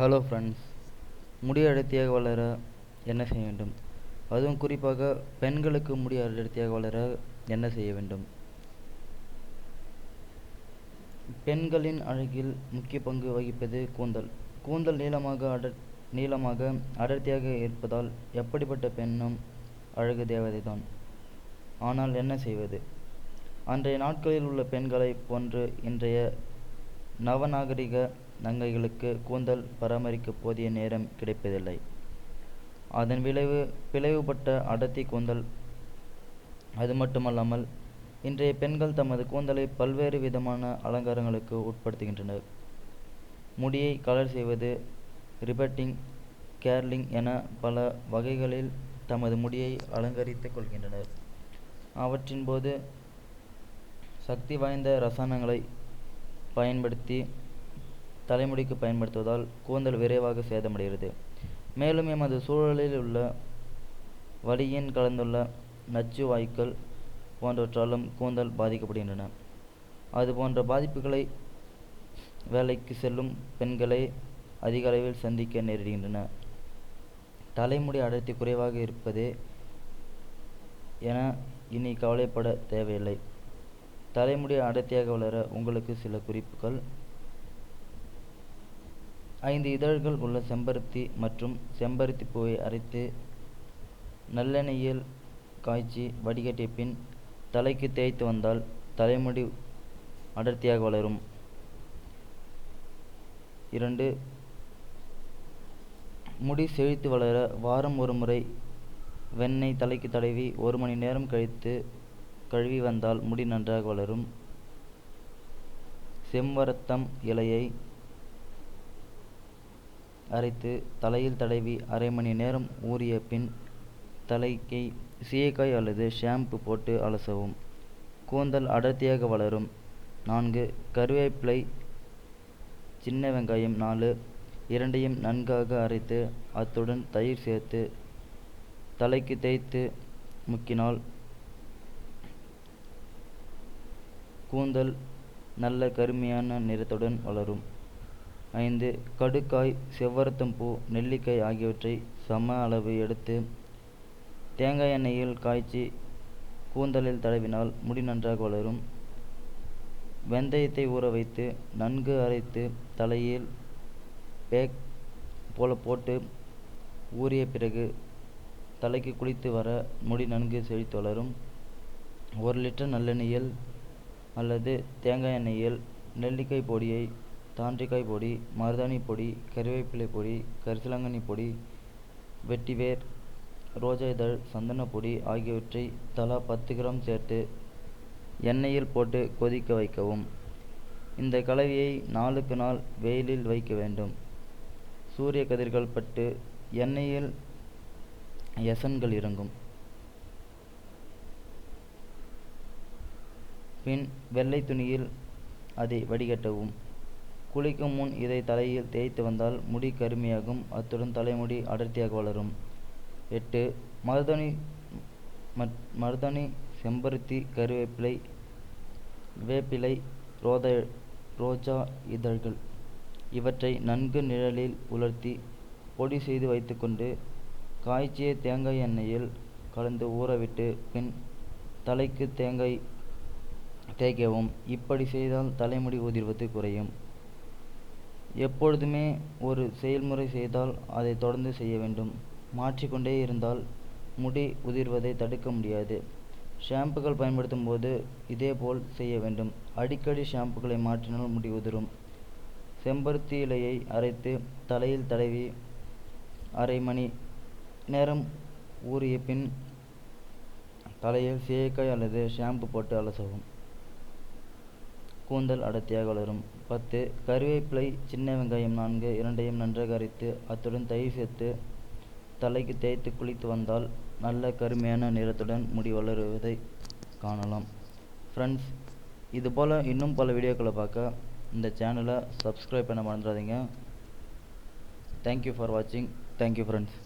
Hello friends முடி அடர்த்தியாக வளர என்ன செய்ய வேண்டும்? அதுவும் குறிப்பாக பெண்களுக்கு முடி அடர்த்தியாக வளர என்ன செய்ய வேண்டும்? பெண்களின் அழகில் முக்கிய பங்கு வகிப்பது கூந்தல். கூந்தல் நீளமாக அடர் நீளமாக அடர்த்தியாக இருப்பதால் எப்படிப்பட்ட பெண்ணும் அழகு தேவதைதான். ஆனால் என்ன செய்வது? அன்றைய நாட்களில் உள்ள பெண்களைப் போன்று இன்றைய நவநாகரிக நங்கைகளுக்கு கூந்தல் பராமரிக்க போதிய நேரம் கிடைப்பதில்லை. அதன் விளைவு பிளவுபட்ட அடர்த்தி கூந்தல். அது மட்டுமல்லாமல் இன்றைய பெண்கள் தமது கூந்தலை பல்வேறு விதமான அலங்காரங்களுக்கு உட்படுத்துகின்றனர். முடியை கலர் செய்வது ரிபட்டிங் கேர்லிங் என பல வகைகளில் தமது முடியை அலங்கரித்துக் கொள்கின்றனர். அவற்றின் போது சக்தி வாய்ந்த ரசாயனங்களை பயன்படுத்தி தலைமுடிக்கு பயன்படுத்துவதால் கூந்தல் விரைவாக சேதமடைகிறது. மேலும் எமது சூழலில் உள்ள வளியின் கலந்துள்ள நச்சு வாயுக்கள் போன்றவற்றாலும் கூந்தல் பாதிக்கப்படுகின்றன. அது போன்ற பாதிப்புகளை வேலைக்கு செல்லும் பெண்களே அதிக அளவில் சந்திக்க நேரிடுகின்றன. தலைமுடி அடர்த்தி குறைவாக இருப்பதே என இனி கவலைப்பட தேவையில்லை. தலைமுடி அடர்த்தியாக வளர உங்களுக்கு சில குறிப்புகள் ஐந்து இதழ்கள் உள்ள செம்பருத்தி மற்றும் செம்பருத்தி பூவை அரைத்து நல்லெண்ணெயில் காய்ச்சி வடிகட்டிய பின் தலைக்கு தேய்த்து வந்தால் தலைமுடி அடர்த்தியாக வளரும். இரண்டு முடி செழித்து வளர வாரம் ஒரு முறை வெண்ணெய் தலைக்கு தடவி ஒரு மணி நேரம் கழித்து கழுவி வந்தால் முடி நன்றாக வளரும். செம்பரத்தம் இலையை அரைத்து தலையில் தடவி அரை மணி நேரம் ஊறிய பின் தலைக்கு சீயக்காய் அல்லது ஷாம்பு போட்டு அலசவும். கூந்தல் அடர்த்தியாக வளரும். நான்கு கருவேப்பிலை சின்ன வெங்காயம். நாலு இரண்டையும் நன்காக அரைத்து அத்துடன் தயிர் சேர்த்து தலைக்கு தேய்த்து முக்கினால் கூந்தல் நல்ல கருமையான நிறத்துடன் வளரும். ஐந்து கடுக்காய் செவ்வரத்தம்பூ நெல்லிக்காய் ஆகியவற்றை சம அளவு எடுத்து தேங்காய் எண்ணெயில் காய்ச்சி கூந்தலில் தடவினால் முடி நன்றாக வளரும். வெந்தயத்தை ஊற வைத்து நன்கு அரைத்து தலையில் பேக் போல போட்டு ஊறிய பிறகு தலைக்கு குளித்து வர முடி நன்கு செழித்து வளரும். ஒரு லிட்டர் நல்லெண்ணெயில் அல்லது தேங்காய் எண்ணெயில் நெல்லிக்காய் பொடியை தாண்டிக்காய் பொடி மருதாணி பொடி கறிவேப்பிலை பொடி கரிசலாங்கண்ணி பொடி வெட்டிவேர் ரோஜா இதழ் சந்தனப்பொடி ஆகியவற்றை தலா பத்து கிராம் சேர்த்து எண்ணெயில் போட்டு கொதிக்க வைக்கவும். இந்த கலவையை நாளுக்கு நாள் வெயிலில் வைக்க வேண்டும். சூரிய கதிர்கள் பட்டு எண்ணெயில் எசன்கள் இறங்கும். பின் வெள்ளை துணியில் அதை வடிகட்டவும். குளிக்கும் முன் இதை தலையில் தேய்த்து வந்தால் முடி கருமையாகும். அத்துடன் தலைமுடி அடர்த்தியாக வளரும். எட்டு. மருதாணி மருதாணி செம்பருத்தி கருவேப்பிலை வேப்பிலை ரோத ரோஜா இதழ்கள். இவற்றை நன்கு நிழலில் உலர்த்தி பொடி செய்து வைத்துக்கொண்டு காய்ச்சிய தேங்காய் எண்ணெயில் கலந்து ஊறவிட்டு பின் தலைக்கு தேங்காய் தேய்க்கவும். இப்படி செய்தால் தலைமுடி உதிர்வது குறையும். எப்பொழுதுமே ஒரு செயல்முறை செய்தால் அதை தொடர்ந்து செய்ய வேண்டும். மாற்றிக்கொண்டே இருந்தால் முடி உதிர்வதை தடுக்க முடியாது. ஷாம்புகள் பயன்படுத்தும் போது இதேபோல் செய்ய வேண்டும். அடிக்கடி ஷாம்புகளை மாற்றினால் முடி உதிரும். செம்பருத்தி இலையை அரைத்து தலையில் தடவி அரை மணி நேரம் ஊறிய பின் தலையில் சீயக்காய் அல்லது ஷாம்பு போட்டு அலசவும். கூந்தல் அடர்த்தியாக வளரும். பத்து கருவேப்பிலை சின்ன வெங்காயம். நான்கு இரண்டையும் நன்றாக அரைத்து அத்துடன் தயிர் சேர்த்து தலைக்கு தேய்த்து குளித்து வந்தால் நல்ல கருமையான நிறத்துடன் முடி வளருவதை காணலாம். ஃப்ரெண்ட்ஸ் இதுபோல் இன்னும் பல வீடியோக்களை பார்க்க இந்த சேனலை சப்ஸ்கிரைப் பண்ண மறந்துடாதீங்க. தேங்க்யூ ஃபார் வாட்சிங் தேங்க்யூ ஃப்ரெண்ட்ஸ்